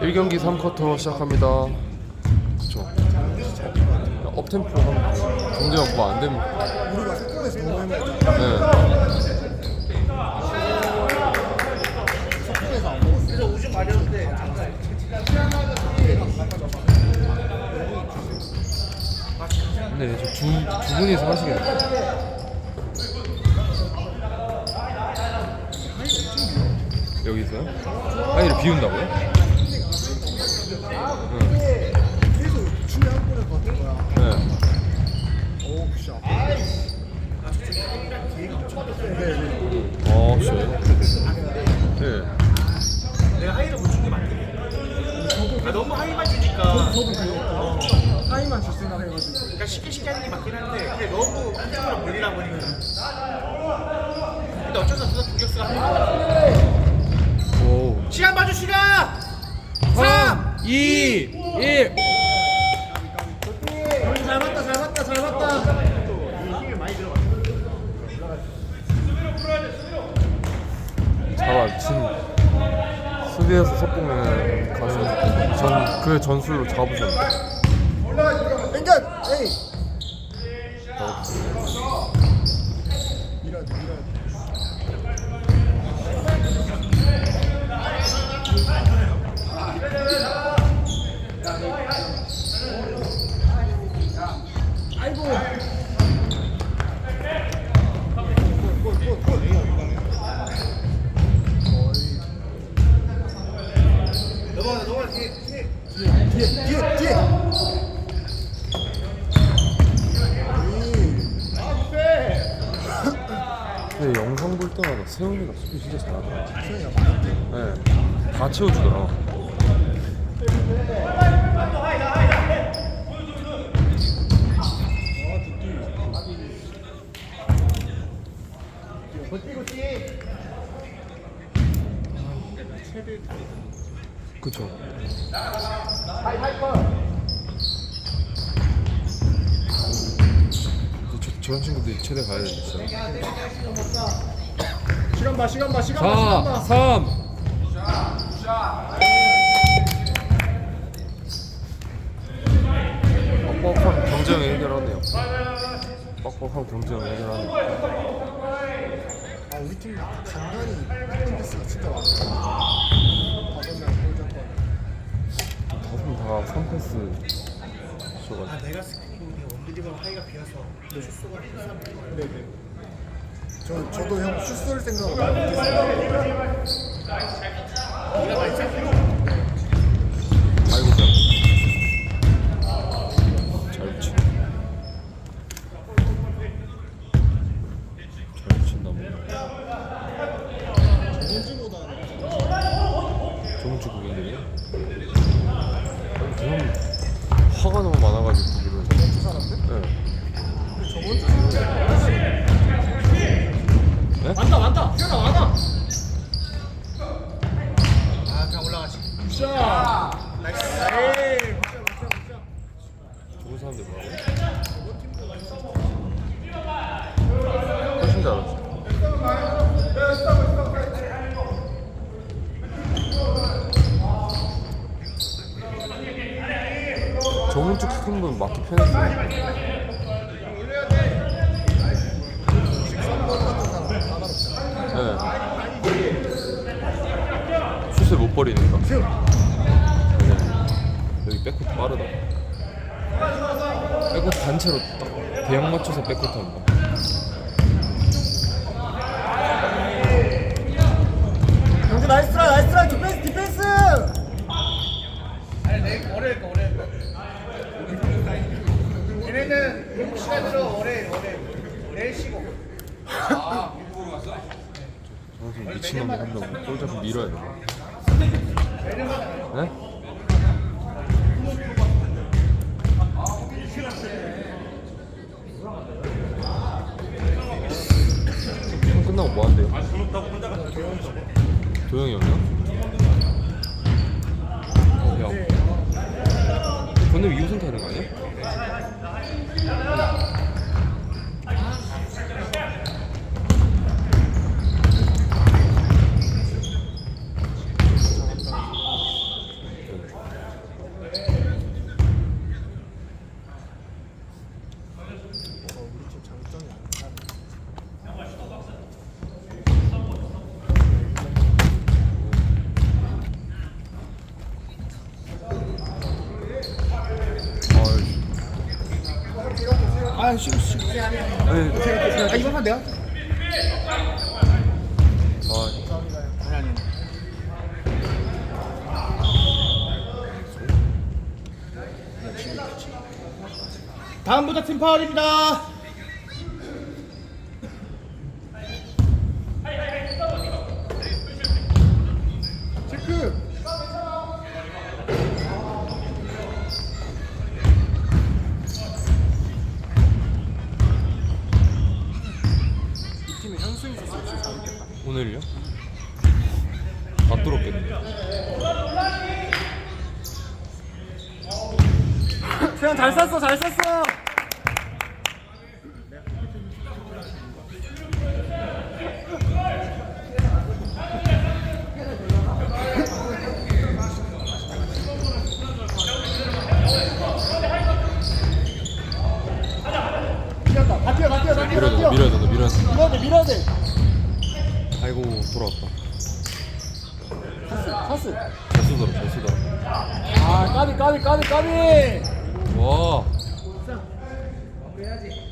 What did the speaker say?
1경기 3쿼터 시작합니다. 그쵸. 업템포 하면 경제 확보 안 되면. 우리가 속공에서 너무 해먹었잖아. 네. 근데 저 두, 두 분이서 하시겠네. 여기 있어요? 하이를 비운다고요? 응. 계속 춤이 한 번에 같은 거야. 네. 오, 씨. 아파. 네, 네. 어, 씨. 네. 내가 하이를 못 준 게 맞긴 해. 그러니까 너무 하이만 주니까 저도 그거 타이만 줄 생각 해가지고. 그러니까 쉽게 쉽게 하는 게 맞긴 한데 그게 너무 한쪽으로 몰리다 보니까 근데 어쩔 수 없어서 공격수가 하는 거야. 오. 시간 봐줘 시간! 3, 2, 1. 잘 맞다, 잘 맞다, 잘 들어갔어. 잡아, 진. 수비에서 전, 그 전술로 잡으셨는데. 땡겨! 에이! 밀어야 돼, 밀어야 돼. 아이고! 굿, 굿, 굿, 굿. 넘어가 넘어가 뒤에 뒤에. 뒤에, 뒤에, 뒤에! 근데 영상 볼 때마다 세훈이가 수비 진짜 잘하더라. 네. 다 채워주더라. 그쵸. 저, 저런 친구들이 최대 가야 진짜. 시간 봐, 시간 봐, 시간 봐, 시간 4, 봐. 3. 뻑뻑한 경쟁 해결하네요. 뻑뻑한 경쟁 해결하네요. 아, 우리 팀 간간히 패스가 진짜 많아. 다섯 명 골잡고. 다섯 다 3패스 아 내가 스크린인데 원드리블 하이가 비어서 슛수가 필요한 네네. 저 저도 형 생각을 많이 못했어요. 아이고 잘. 잘 붙이. 잘 붙인다 뭐. 전지보다는 좋은 축구인들이요? 아니 그냥 화가 너무 많아가지고 거기를. 저번 주 사람들? 네. 근데 저번 주 사람들 네? 왔다 왔다 태어나 왔다. 아 그냥 올라가지. 자. 나이스. 에이. 좋은 사람들 뭐라고? 훨씬 잘했어. 키큰 분 맞기 편했어요. 네. 슛을 못 버리니까. 네. 여기 백코트 빠르다. 백코트 단체로 딱 대형 맞춰서 백코트 한다. 경주 나이스라 나이스라 디 미친놈이 한다고 골 잡고 밀어야 돼. 네? 형 끝나고 뭐 한대요? 도영이 형이요? 어, 야. 건너 2호선 타는 거 아니야? 아 쉬고 쉬고 네. 아 이번만 내가 다음부터 팀 파울입니다. 체크 이 팀에 현수인 있었으면 진짜 잘했겠다 오늘요? 안 들었겠네. 세영 잘 쐈어 잘 쐈어 다다다다 밀어야 된다. 밀어야 돼 밀어야 돼 아이고, 돌아왔다. 파스 파스 잘 쓰더라, 잘 쓰더라. 아 까비 까비 까비 까비 와. 아이고.